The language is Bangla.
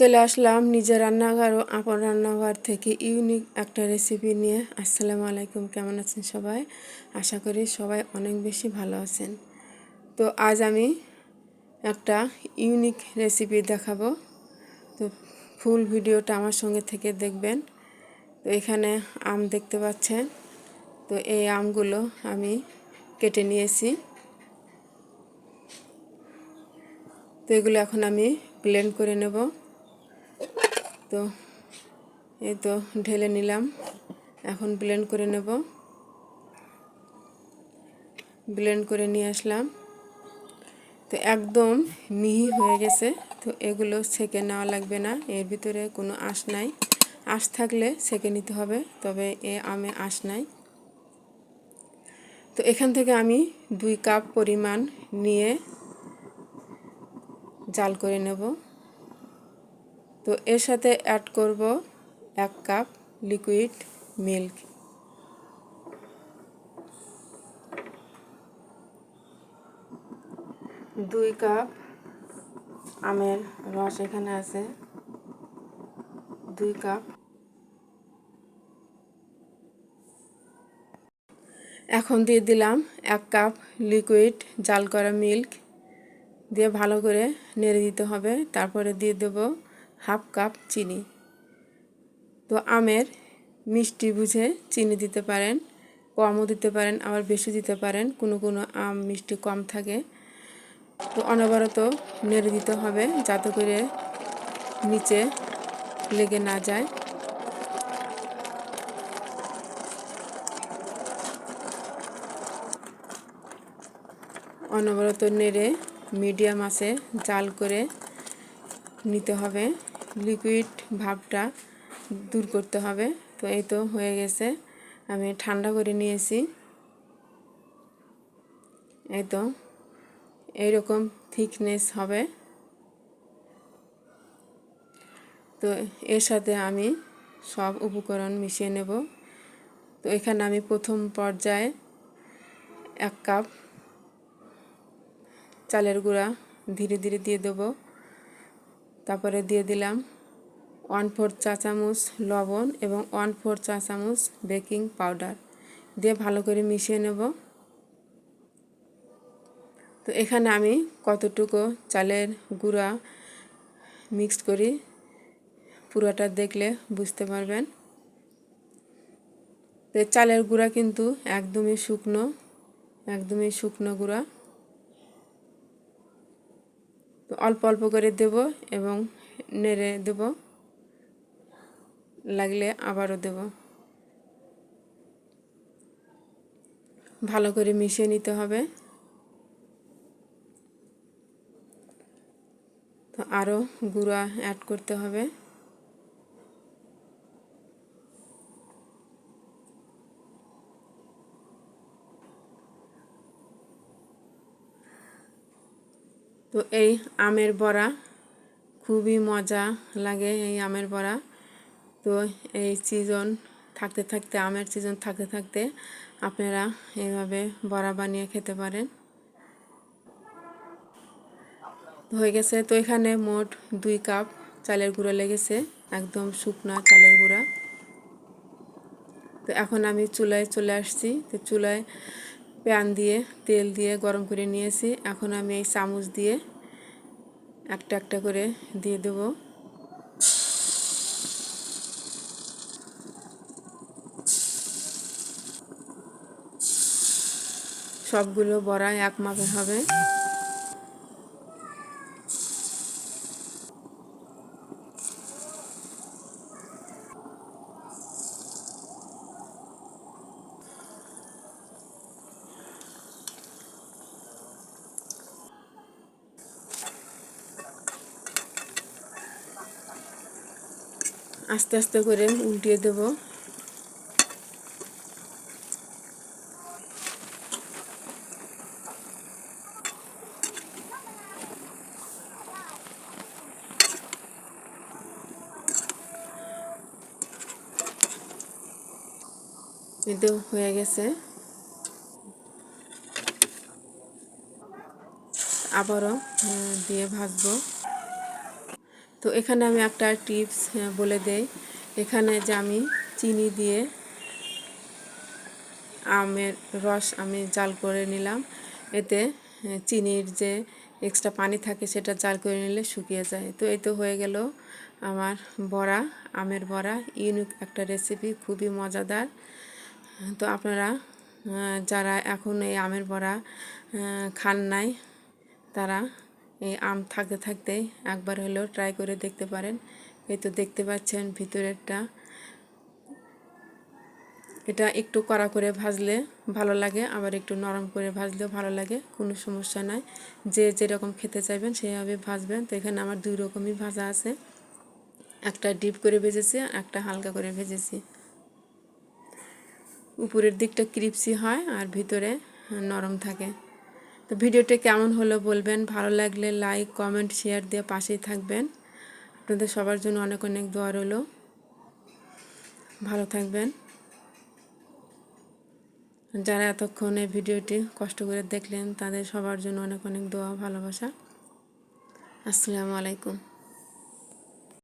চলে আসলাম নিজের রান্নাঘর ও আপন রান্নাঘর থেকে ইউনিক একটা রেসিপি নিয়ে। আসসালামু আলাইকুম, কেমন আছেন সবাই? আশা করি সবাই অনেক বেশি ভালো আছেন। তো আজ আমি একটা ইউনিক রেসিপি দেখাবো। তো ফুল ভিডিওটা আমার সঙ্গে থেকে দেখবেন। তো এখানে আম দেখতে পাচ্ছেন। তো এই আমগুলো আমি কেটে নিয়েছি। তো এগুলো এখন আমি ব্লেন্ড করে নেব। তো, এই তো ঢেলে নিলাম। এখন ব্লেন্ড করে নেব। ব্লেন্ড করে নিয়ে আসলাম। তো একদম মিহি হয়ে গেছে। তো এগুলো সেকে নেওয়া লাগবে না। এর ভিতরে কোনো আঁশ নাই। আঁশ থাকলে সেকে নিতে হবে, তবে এ আমে আঁশ নাই। তো এখান থেকে আমি দুই কাপ পরিমাণ নিয়ে জাল করে নেব। তো এর সাথে অ্যাড করব এক কাপ লিকুইড মিল্ক দুই কাপ আমের রস এখানে আছে। দুই কাপ এখন দিয়ে দিলাম এক কাপ লিকুইড জাল করা মিল্ক দিয়ে ভালো করে নেড়ে দিতে হবে। তারপরে দিয়ে দেব হাফ কাপ চিনি। তো আমের মিষ্টি বুঝে চিনি দিতে পারেন, কমও দিতে পারেন, আবার বেশি দিতে পারেন। কোনো কোনো আম মিষ্টি কম থাকে। তো অনবরত নেড়ে দিতে হবে যাতে করে নিচে লেগে না যায়। অনবরত নেড়ে মিডিয়াম আছে জাল করে নিতে হবে। লিকুইড ভাবটা দূর করতে হবে। তো এই তো হয়ে গেছে। আমি ঠান্ডা করে নিয়েছি। এই তো। এইরকম থিকনেস হবে। তো এর সাথে আমি সব উপকরণ মিশিয়ে নেব। তো এখানে আমি প্রথম পর্যায়ে এক কাপ চালের গুঁড়া ধীরে ধীরে দিয়ে দেবো। তারপরে দিয়ে দিলাম ওয়ান ফোর চা চামচ লবণ এবং ওয়ান ফোর চা চামচ বেকিং পাউডার দিয়ে ভালো করে মিশিয়ে নেব। তো এখানে আমি কতটুকু চালের গুঁড়া মিক্সড করি পুরোটা দেখলে বুঝতে পারবেন। তো চালের গুঁড়া কিন্তু একদমই শুকনো একদমই শুকনো গুঁড়া। অল্প অল্প করে দেব এবং নেড়ে দেব। লাগলে আবারও দেব। ভালো করে মিশিয়ে নিতে হবে। তো আরও গুঁড়া অ্যাড করতে হবে। তো এই আমের বড়া খুবই মজা লাগে এই আমের বড়া। তো এই সিজন থাকতে থাকতে, আমের সিজন থাকতে থাকতে আপনারা এইভাবে বড়া বানিয়ে খেতে পারেন। হয়ে গেছে। তো এখানে মোট দুই কাপ চালের গুঁড়ো লেগেছে, একদম শুকনা চালের গুঁড়া। তো এখন আমি চুলায় চলে আসছি। তো চুলায় প্যান দিয়ে, তেল দিয়ে গরম করে নিয়েছি। এখন আমি এই চামচ দিয়ে একটা একটা করে দিয়ে দেব। সবগুলো বড়া এক মাপে হবে। আস্তে আস্তে করে উল্টিয়ে দেব। এতেও হয়ে গেছে। আবারও দিয়ে ভাজবো। তো এখানে আমি একটা টিপস বলে দেই। এখানে যে আমি চিনি দিয়ে আমের রস আমি জাল করে নিলাম। এতে চিনির যে এক্সট্রা পানি থাকে সেটা জাল করে নিলে শুকিয়ে যায়। তো এই তো হয়ে গেল আমার বড়া, আমের বড়া। ইউনিক একটা রেসিপি খুবই মজাদার। তো আপনারা যারা এখন এই আমের বড়া খান নাই, তারা আম থাকতে থাকতেই একবার হলেও ট্রাই করে দেখতে পারেন। এই তো দেখতে পাচ্ছেন ভিতরেরটা। এটা একটু কড়া করে ভাজলে ভালো লাগে, আবার একটু নরম করে ভাজলেও ভালো লাগে, কোনো সমস্যা নাই। যে যেরকম খেতে চাইবেন সেইভাবে ভাজবেন। তো এখানে আমার দুই রকমই ভাজা আছে। একটা ডিপ করে ভেজেছি একটা হালকা করে ভেজেছি। উপরের দিকটা ক্রিপসি হয়, আর ভিতরে নরম থাকে। তো ভিডিওটি কেমন হলো বলবেন? ভালো লাগলে লাইক কমেন্ট শেয়ার দিয়ে পাশেই থাকবেন। আপনাদের সবার জন্য অনেক অনেক দোয়ার হলো ভালো থাকবেন। যারা এতক্ষণ এই ভিডিওটি কষ্ট করে দেখলেন, তাদের সবার জন্য অনেক অনেক দোয়া, ভালোবাসা। আসসালামু আলাইকুম।